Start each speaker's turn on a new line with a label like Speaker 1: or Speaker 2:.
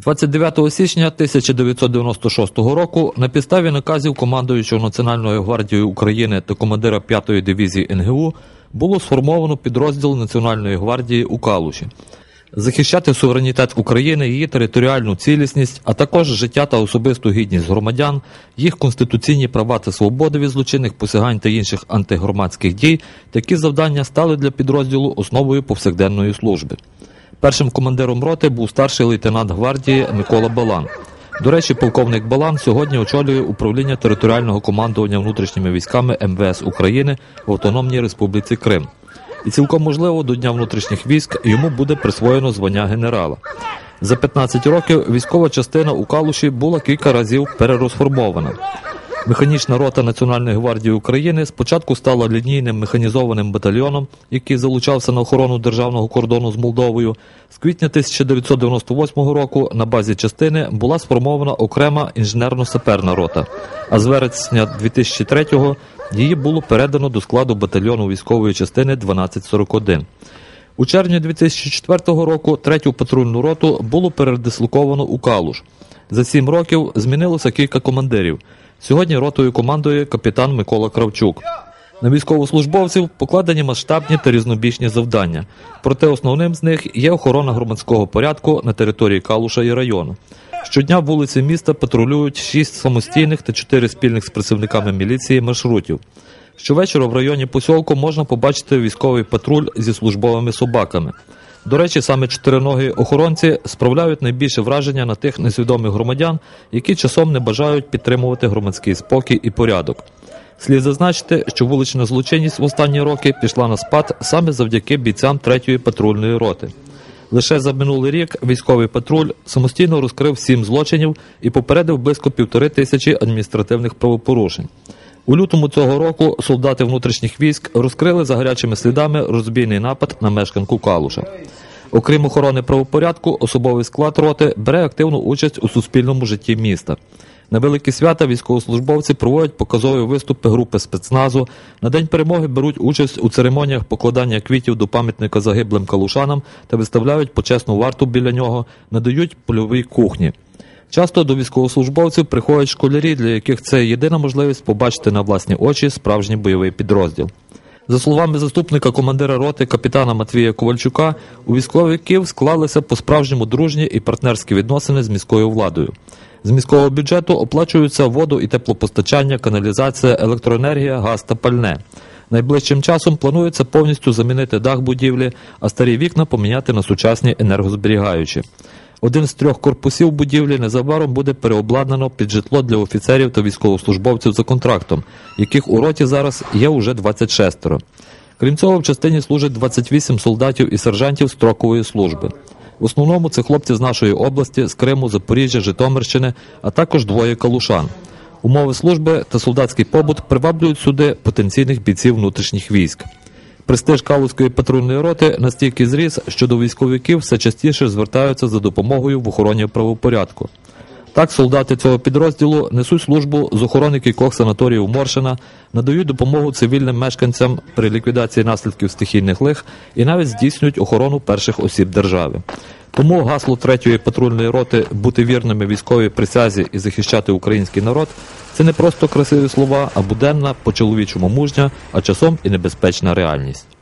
Speaker 1: 29 січня 1996 року на підставі наказів командуючого Національною гвардією України та командира 5-ї дивізії НГУ було сформовано підрозділ Національної гвардії у Калуші. Захищати суверенітет України, її територіальну цілісність, а також життя та особисту гідність громадян, їх конституційні права та свободи від злочинних посягань та інших антигромадських дій, такі завдання стали для підрозділу основою повсякденної служби. Першим командиром роти був старший лейтенант гвардії Микола Балан. До речі, полковник Балан сьогодні очолює управління територіального командування внутрішніми військами МВС України в Автономній Республіці Крим. І цілком можливо до Дня внутрішніх військ йому буде присвоєно звання генерала. За 15 років військова частина у Калуші була кілька разів перерозформована. Механічна рота Національної гвардії України спочатку стала лінійним механізованим батальйоном, який залучався на охорону державного кордону з Молдовою. З квітня 1998 року на базі частини була сформована окрема інженерно-саперна рота, а з вересня 2003-го її було передано до складу батальйону військової частини 1241. У червні 2004 року третю патрульну роту було передислоковано у Калуш. За сім років змінилося кілька командирів. Сьогодні ротою командує капітан Микола Кравчук. На військовослужбовців покладені масштабні та різнобічні завдання. Проте основним з них є охорона громадського порядку на території Калуша і району. Щодня вулиці міста патрулюють шість самостійних та чотири спільних з працівниками міліції маршрутів. Щовечора в районі посілку можна побачити військовий патруль зі службовими собаками. До речі, саме чотириногі охоронці справляють найбільше враження на тих несвідомих громадян, які часом не бажають підтримувати громадський спокій і порядок. Слід зазначити, що вулична злочинність в останні роки пішла на спад саме завдяки бійцям третьої патрульної роти. Лише за минулий рік військовий патруль самостійно розкрив сім злочинів і попередив близько півтори тисячі адміністративних правопорушень. У лютому цього року солдати внутрішніх військ розкрили за гарячими слідами розбійний напад на мешканку Калуша. Окрім охорони правопорядку, особовий склад роти бере активну участь у суспільному житті міста. На великі свята військовослужбовці проводять показові виступи групи спецназу. На день перемоги беруть участь у церемоніях покладання квітів до пам'ятника загиблим калушанам та виставляють почесну варту біля нього, надають польові кухні. Часто до військовослужбовців приходять школярі, для яких це єдина можливість побачити на власні очі справжній бойовий підрозділ. За словами заступника командира роти капітана Матвія Ковальчука, у військовиків склалися по-справжньому дружні і партнерські відносини з міською владою. З міського бюджету оплачуються воду і теплопостачання, каналізація, електроенергія, газ та пальне. Найближчим часом планується повністю замінити дах будівлі, а старі вікна поміняти на сучасні енергозберігаючі. Один з трьох корпусів будівлі незабаром буде переобладнано під житло для офіцерів та військовослужбовців за контрактом, яких у роті зараз є уже 26. Крім цього, в частині служать 28 солдатів і сержантів строкової служби. В основному це хлопці з нашої області, з Криму, Запоріжжя, Житомирщини, а також двоє калушан. Умови служби та солдатський побут приваблюють сюди потенційних бійців внутрішніх військ. Престиж Калузької патрульної роти настільки зріс, що до військовиків все частіше звертаються за допомогою в охороні правопорядку. Так, солдати цього підрозділу несуть службу з охорони кількох санаторіїв Моршина, надають допомогу цивільним мешканцям при ліквідації наслідків стихійних лих і навіть здійснюють охорону перших осіб держави. Тому гасло третьої патрульної роти бути вірними військовій присязі і захищати український народ це не просто красиві слова, а буденна по чоловічому мужня, а часом і небезпечна реальність.